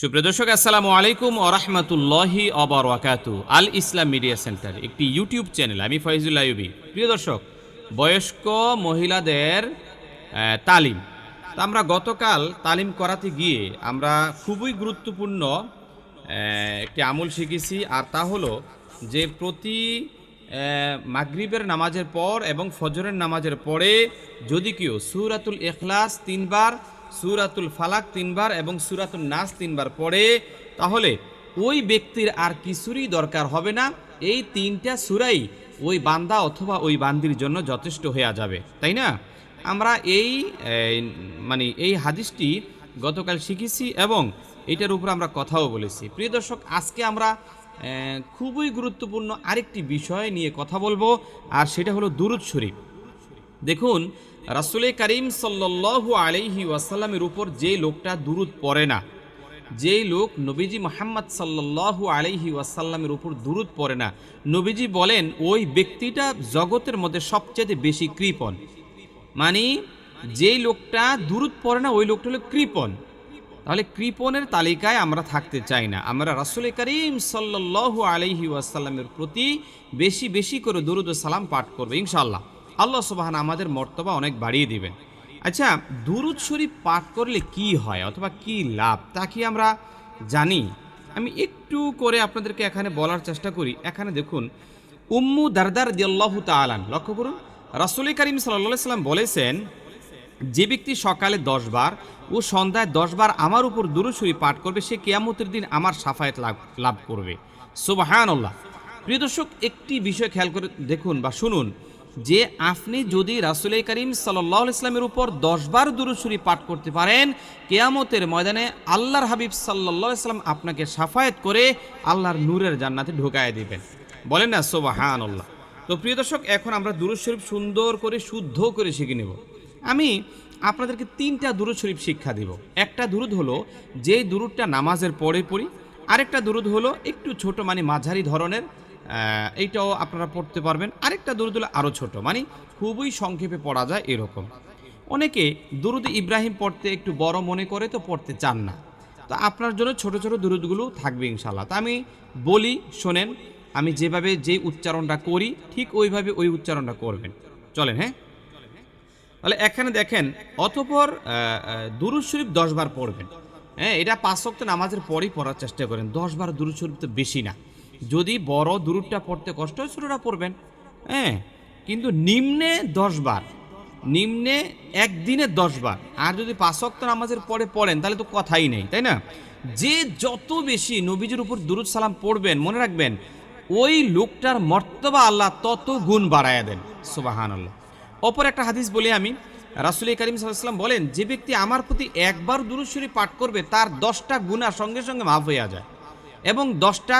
সুপ্রিয় দর্শক, আসসালামু আলাইকুম ওরহমতুল্লাহি অবরাকাতু আল ইসলাম মিডিয়া সেন্টার, একটি ইউটিউব চ্যানেল। আমি ফয়জুল্লাহ ইউবি প্রিয় দর্শক, বয়স্ক মহিলাদের তালিম। তো আমরা গতকাল তালিম করাতে গিয়ে আমরা খুবই গুরুত্বপূর্ণ একটি আমল শিখেছি, আর তা হলো যে প্রতি মাগরিবের নামাজের পর এবং ফজরের নামাজের পরে যদি কেউ সুরাতুল এখলাস তিনবার সুরাতুল ফালাক তিনবার এবং সুরাতুল নাস তিনবার পড়ে, তাহলে ওই ব্যক্তির আর কিছুরই দরকার হবে না। এই তিনটা সুরাই ওই বান্দা অথবা ওই বান্দির জন্য যথেষ্ট হয়ে যাবে, তাই না? আমরা এই মানে এই হাদিসটি গতকাল শিখেছি এবং এটার উপর আমরা কথাও বলেছি। প্রিয় দর্শক, আজকে আমরা খুবই গুরুত্বপূর্ণ আরেকটি বিষয় নিয়ে কথা বলব, আর সেটা হলো দুরুদ শরীফ। দেখুন, রাসুলে করিম সাল্লাল্লাহু আলাইহি ওয়াসাল্লামের উপর যে লোকটা দুরুদ পড়ে না যেই লোক নবীজি মোহাম্মদ সাল্লাল্লাহু আলাইহি ওয়াসাল্লামের উপর দুরুদ পড়ে না, নবীজি বলেন, ওই ব্যক্তিটা জগতের মধ্যে সবচেয়ে বেশি কৃপণ। মানে যেই লোকটা দুরুদ পড়ে না, ওই লোকটা হলো কৃপণ। তাহলে কৃপণের তালিকায় আমরা থাকতে চাই না। আমরা রাসুল করিম সাল্লাল্লাহু আলাইহি ওয়াসাল্লামের প্রতি বেশি বেশি করে দুরুদ সালাম পাঠ করবে, ইনশাআল্লাহ। আল্লাহ সুবাহান আমাদের মর্তবা অনেক বাড়িয়ে দিবেন। আচ্ছা দুরুদ শরীফ পাঠ করলে কি হয় অথবা কি লাভ, তা কি আমরা জানি? আমি একটু করে আপনাদেরকে এখানে বলার চেষ্টা করি। এখানে দেখুন, উম্মু দারদার দিয়াল্লাহু তাআলান লক্ষ্য করুন, রাসুল করিম সাল্লাহ সাল্লাম বলেছেন, যে ব্যক্তি সকালে দশ বার ও সন্ধ্যায় দশ বার আমার উপর দুরুসুরি পাঠ করবে, সে কেয়ামতের দিন আমার সাফায়াত লাভ লাভ করবে। সুবাহান প্রিয় দর্শক, একটি বিষয় খেয়াল করে দেখুন বা শুনুন যে আপনি যদি রাসুল করিম সাল্লাহ ইসলামের উপর দশ বার দুরুসুরি পাঠ করতে পারেন, কেয়ামতের ময়দানে আল্লাহর হাবিব সাল্লাহ ইসলাম আপনাকে সাফায়াত করে আল্লাহর নূরের জান্নাতে ঢুকায় দিবেন। বলেন না সোবাহান আল্লাহ তো প্রিয় দর্শক, এখন আমরা দুরুদ শরীফ সুন্দর করে, শুদ্ধ করে শিখে নেব। আমি আপনাদেরকে তিনটা দুরুদ শরীফ শিক্ষা দিব। একটা দুরুদ হলো যে দুরুদটা নামাজের পরে পড়ি, আরেকটা দুরুদ হলো, একটু ছোট মানে মাঝারি ধরনের এইটাও আপনারা পড়তে পারবেন। আরেকটা দুরুদ হলো আরও ছোট মানে খুবই সংক্ষেপে পড়া যায় এরকম। অনেকে দুরুদ ইব্রাহিম পড়তে একটু বড় মনে করে তো পড়তে চান না। তো আপনার জন্য ছোট ছোট দুরুদগুলো থাকবে ইনশাল্লাহ তা আমি বলি, শোনেন, আমি যেভাবে যে উচ্চারণটা করি, ঠিক ওইভাবে ওই উচ্চারণটা করবেন। চলেন হ্যাঁ? তাহলে এখানে দেখেন, অতপর দুরুদ শরীফ দশ বার পড়বেন। হ্যাঁ এটা পাঁচ সপ্তাহ নামাজের পরই পড়ার চেষ্টা করেন। দশ বার দুরুদ শরীফ তো বেশি না। যদি বড় দুরুদটা পড়তে কষ্ট হয় ছোটোটা পড়বেন। হ্যাঁ কিন্তু নিম্নে দশ বার, নিম্নে একদিনে দশ বার। আর যদি পাঁচ সপ্তাহ নামাজের পরে পড়েন, তাহলে তো কথাই নেই, তাই না? যে যত বেশি নবীজির উপর দুরুদ সালাম পড়বেন, মনে রাখবেন, ওই লোকটার মর্তবা আল্লাহ তত গুণ বাড়ায়া দেন সুবাহান আল্লাহ অপর একটা হাদিস বলি আমি, রাসুল করিম সাল্লাম বলেন, যে ব্যক্তি আমার প্রতি একবার দুরুশ্বরী পাঠ করবে, তার দশটা গুণা সঙ্গে সঙ্গে মাফ হইয়া যায় এবং দশটা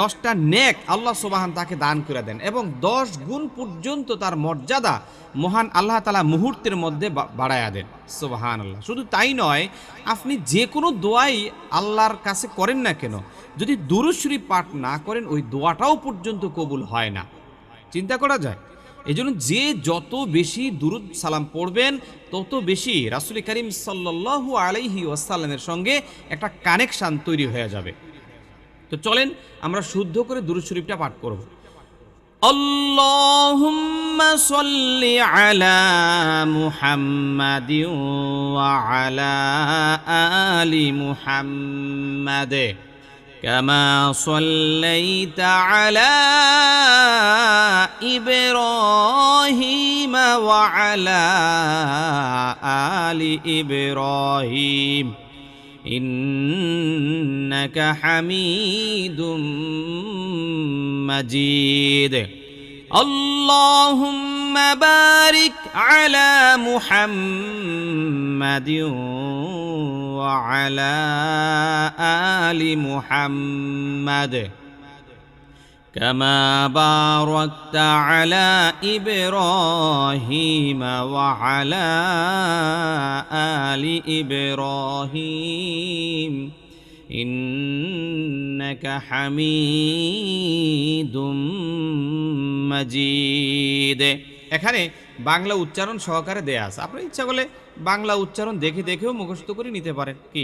দশটা নেক আল্লাহ সুবাহান তাকে দান করে দেন এবং দশ গুণ পর্যন্ত তার মর্যাদা মহান আল্লাহ তালা মুহূর্তের মধ্যে বাড়ায়া দেন। সুবাহান আল্লাহ শুধু তাই নয়, আপনি যে কোনো দোয়াই আল্লাহর কাছে করেন না কেন, যদি দুরুশ্বরী পাঠ না করেন, ওই দোয়াটাও পর্যন্ত কবুল হয় না। চিন্তা করা যায়? এই জন্য যে যত বেশি দুরুদ সালাম পড়বেন, তত বেশি রাসুল করিম সাল্লাল্লাহু আলাইহি ওয়াসাল্লামের সঙ্গে একটা কানেকশান তৈরি হয়ে যাবে। তো চলেন আমরা শুদ্ধ করে দুরুদ শরীফটা পাঠ করব اللهم صل على محمد وعلى آل محمد كما صليت على إبراهيم وعلى آل إبراهيم إنك حميد مجيد اللهم بارك على محمد وعلى آل محمد كما باركت على إبراهيم وعلى آل إبراهيم إنك حميد مجيد এখানে বাংলা উচ্চারণ সহকারে দেয়া আছে আপনার ইচ্ছা করলে বাংলা উচ্চারণ দেখে দেখেও মুখস্থ করে নিতে পারেন কি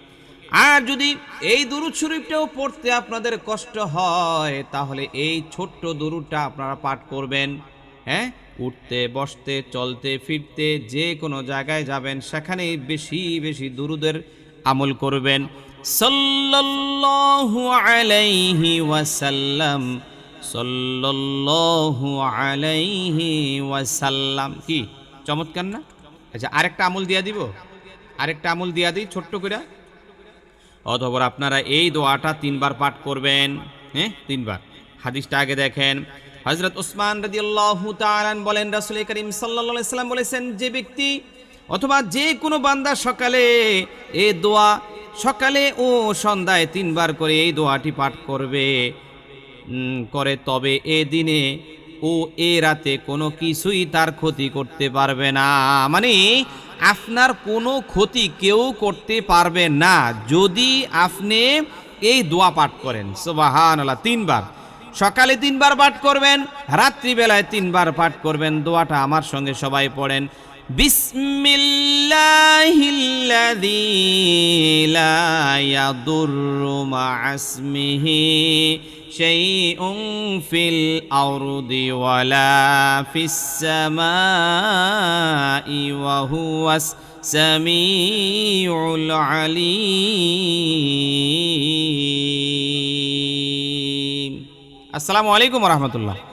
আর যদি এই দুরুদ শরীফটাও পড়তে আপনাদের কষ্ট হয়, তাহলে এই ছোট্ট দুরুদটা আপনারা পাঠ করবেন। হ্যাঁ? উঠতে, বসতে, চলতে, ফিরতে, যে কোনো জায়গায় যাবেন সেখানে বেশি বেশি দুরুদের আমল করবেন। সাল্লাল্লাহু আলাইহি ওয়াসাল্লাম, সাল্লাল্লাহু আলাইহি ওয়াসাল্লাম। কি? চমৎকার না? আচ্ছা আরেকটা আমল দিয়া দিব? আরেকটা আমল দিয়া দিই, ছোট্ট করে অথবা আপনারা এই দোয়াটা তিনবার পাঠ করবেন। হ্যাঁ? তিনবার। হাদিসটা আগে দেখেন। হজরত উসমান রাদিয়াল্লাহু তাআলা বলেন, রাসূল করিম আলাইহি সাল্লাম বলেছেন, যে ব্যক্তি অথবা যে কোনো বান্দা সকালে এই দোয়া সকালে ও সন্ধ্যায় তিনবার করে এই দোয়াটি পাঠ করবে করে তবে এ দিনে ও এ রাতে কোনো কিছুই তার ক্ষতি করতে পারবে না। মানে আপনার কোনো ক্ষতি কেউ করতে পারবে না। যদি আপনি এই দোয়া পাঠ করেন সুবাহান তিনবার। সকালে তিনবার পাঠ করবেন, রাত্রিবেলায় তিনবার পাঠ করবেন, দোয়াটা আমার সঙ্গে সবাই পড়েন। বিসমিল্লাহিল্লাযী লা ইয়াদুররু মা'আসমিহি شيء في الأرض ولا في السماء وهو السميع العليم. السلام عليكم ورحمة الله.